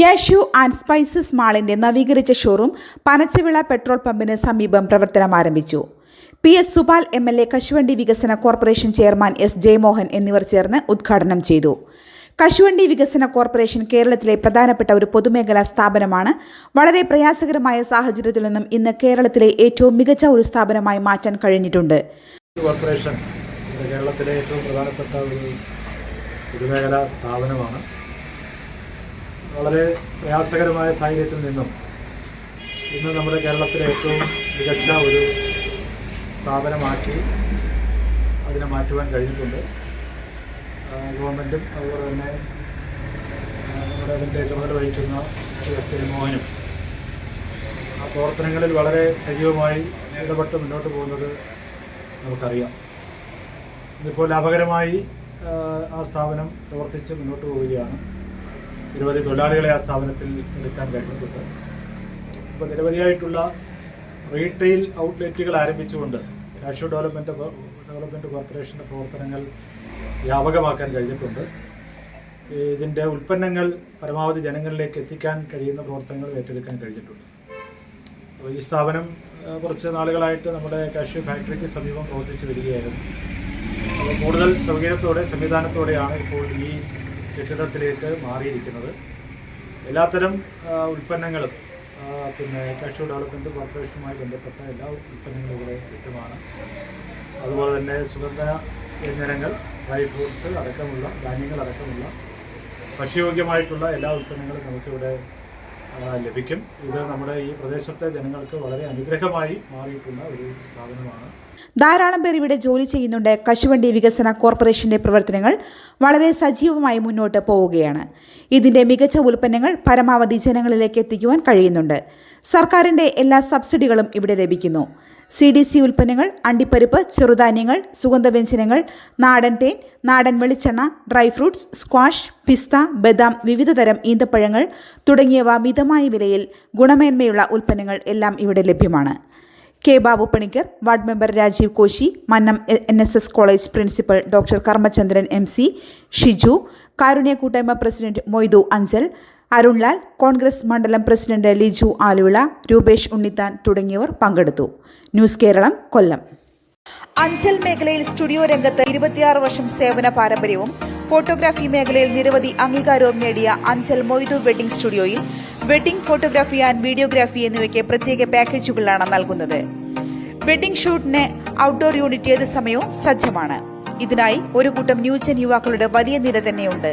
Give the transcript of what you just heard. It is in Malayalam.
കാഷ്യൂ ആൻഡ് സ്പൈസസ് മാളിന്റെ നവീകരിച്ച ഷോറൂം പനച്ചവിള പെട്രോൾ പമ്പിന് സമീപം പ്രവർത്തനം ആരംഭിച്ചു. P S Supal M L A കശുവണ്ടി വികസന കോർപ്പറേഷൻ ചെയർമാൻ എസ് ജയമോഹൻ എന്നിവർ ചേർന്ന് ഉദ്ഘാടനം ചെയ്തു. കശുവണ്ടി വികസന കോർപ്പറേഷൻ കേരളത്തിലെ പ്രധാനപ്പെട്ട ഒരു പൊതുമേഖലാ സ്ഥാപനമാണ്. വളരെ പ്രയാസകരമായ സാഹചര്യത്തിൽ നിന്നും ഇന്ന് കേരളത്തിലെ ഏറ്റവും മികച്ച ഒരു സ്ഥാപനമായി മാറ്റാൻ കഴിഞ്ഞിട്ടുണ്ട്. കോർപ്പറേഷൻ കേരളത്തിലെ ഏറ്റവും പ്രധാനപ്പെട്ട ഒരു പൊതുമേഖലാ സ്ഥാപനമാണ്. വളരെ പ്രയാസകരമായ സാഹചര്യത്തിൽ നിന്നും ഇന്ന് നമ്മുടെ കേരളത്തിലെ ഏറ്റവും മികച്ച ഒരു സ്ഥാപനമാക്കി അതിനെ മാറ്റുവാൻ കഴിഞ്ഞിട്ടുണ്ട്. ഗവൺമെന്റും അതുപോലെ തന്നെ നമ്മുടെ അതിന്റെ ചുമതല വഹിക്കുന്ന ശ്രീമോഹനും ആ പ്രവർത്തനങ്ങളിൽ വളരെ സജീവമായി ഇടപെട്ട് മുന്നോട്ട് പോകുന്നത് നമുക്കറിയാം. ഇന്നിപ്പോൾ ലാഭകരമായി ആ സ്ഥാപനം പ്രവർത്തിച്ച് മുന്നോട്ട് പോവുകയാണ്. നിരവധി തൊഴിലാളികളെ ആ സ്ഥാപനത്തിൽ എടുക്കാൻ കഴിഞ്ഞിട്ടുണ്ട് ഇപ്പോൾ നിരവധിയായിട്ടുള്ള റീറ്റെയിൽ ഔട്ട്ലെറ്റുകൾ ആരംഭിച്ചുകൊണ്ട് രാഷ്ട്രീയ ഡെവലപ്മെന്റ് ഡെവലപ്മെന്റ് കോർപ്പറേഷന്റെ പ്രവർത്തനങ്ങൾ വ്യാപകമാക്കാൻ കഴിഞ്ഞിട്ടുണ്ട്. ഇതിന്റെ ഉൽപ്പന്നങ്ങൾ പരമാവധി ജനങ്ങളിലേക്ക് എത്തിക്കാൻ കഴിയുന്ന പ്രവർത്തനങ്ങൾ ഏറ്റെടുക്കാൻ കഴിഞ്ഞിട്ടുണ്ട്. അപ്പോൾ ഈ സ്ഥാപനം കുറച്ച് നാളുകളായിട്ട് നമ്മുടെ കാഷ്യൂ ഫാക്ടറിക്ക് സമീപം പ്രവർത്തിച്ച് വരികയായിരുന്നു. അപ്പോൾ കൂടുതൽ സൗകര്യത്തോടെ സംവിധാനത്തോടെയാണ് ഇപ്പോൾ ഈ കെട്ടിടത്തിലേക്ക് മാറിയിരിക്കുന്നത്. എല്ലാത്തരം ഉൽപ്പന്നങ്ങളും പിന്നെ കാഷ്യൂ ഡെവലപ്മെന്റ് കോർപ്പറേഷനുമായി ബന്ധപ്പെട്ട എല്ലാ ഉൽപ്പന്നങ്ങളും ഇവിടെ ലഭ്യമാണ്. അതുപോലെ തന്നെ സുഗന്ധ വ്യഞ്ജനങ്ങൾ ഡ്രൈ ഫ്രൂട്ട്സ് അടക്കമുള്ള ധാന്യങ്ങൾ അടക്കമുള്ള ഭക്ഷ്യയോഗ്യമായിട്ടുള്ള എല്ലാ ഉൽപ്പന്നങ്ങളും നമുക്കിവിടെ ലഭിക്കും. ഇത് നമ്മുടെ ഈ പ്രദേശത്തെ ജനങ്ങൾക്ക് വളരെ അനുഗ്രഹമായി മാറിയിട്ടുള്ള ഒരു സ്ഥാപനമാണ്. ധാരാളം പേർ ഇവിടെ ജോലി ചെയ്യുന്നുണ്ട്. കശുവണ്ടി വികസന കോർപ്പറേഷന്റെ പ്രവർത്തനങ്ങൾ വളരെ സജീവമായി മുന്നോട്ട് പോവുകയാണ്. ഇതിന്റെ മികച്ച ഉൽപ്പന്നങ്ങൾ പരമാവധി ജനങ്ങളിലേക്ക് എത്തിക്കുവാൻ കഴിയുന്നുണ്ട്. സർക്കാരിന്റെ എല്ലാ സബ്സിഡികളും ഇവിടെ ലഭിക്കുന്നു. സി ഡി സി ഉൽപ്പന്നങ്ങൾ അണ്ടിപ്പരിപ്പ് ചെറുധാന്യങ്ങൾ സുഗന്ധവ്യഞ്ജനങ്ങൾ നാടൻ തേൻ നാടൻ വെളിച്ചെണ്ണ ഡ്രൈ ഫ്രൂട്ട്സ് സ്ക്വാഷ് പിസ്ത ബദാം വിവിധതരം ഈന്തപ്പഴങ്ങൾ തുടങ്ങിയവ മിതമായ വിലയിൽ ഗുണമേന്മയുള്ള ഉൽപ്പന്നങ്ങൾ എല്ലാം ഇവിടെ ലഭ്യമാണ്. K. Babu Panicker ward member Rajeev Koshy Mannam N S S college principal doctor Karmachandran M C Shiju Karunya കൂട്ടായ്മ പ്രസിഡന്റ് മൊയ്തു അഞ്ചൽ അരുൺലാൽ കോൺഗ്രസ് മണ്ഡലം പ്രസിഡന്റ് ലിജു ആലുവിള രൂപേഷ് ഉണ്ണിത്താൻ തുടങ്ങിയവർ പങ്കെടുത്തു. ന്യൂസ് കേരളം കൊല്ലം. അഞ്ചൽ മേഖലയിൽ സ്റ്റുഡിയോ രംഗത്ത് ഇരുപത്തിയാറ് വർഷം സേവന പാരമ്പര്യവും ഫോട്ടോഗ്രാഫി മേഖലയിൽ നിരവധി അംഗീകാരവും നേടിയ അഞ്ചൽ മൊയ്തു വെഡിംഗ് സ്റ്റുഡിയോയിൽ വെഡിംഗ് ഫോട്ടോഗ്രാഫി ആൻഡ് വീഡിയോഗ്രാഫി എന്നിവയ്ക്ക് പ്രത്യേക പാക്കേജുകളാണ് നൽകുന്നത്. വെഡിംഗ് ഷൂട്ടിന് ഔട്ട്ഡോർ യൂണിറ്റ് ഏത് സമയവും സജ്ജമാണ്. ഇതിനായി ഒരു കൂട്ടം ന്യൂജൻ യുവാക്കളുടെ വലിയ നിര തന്നെയുണ്ട്.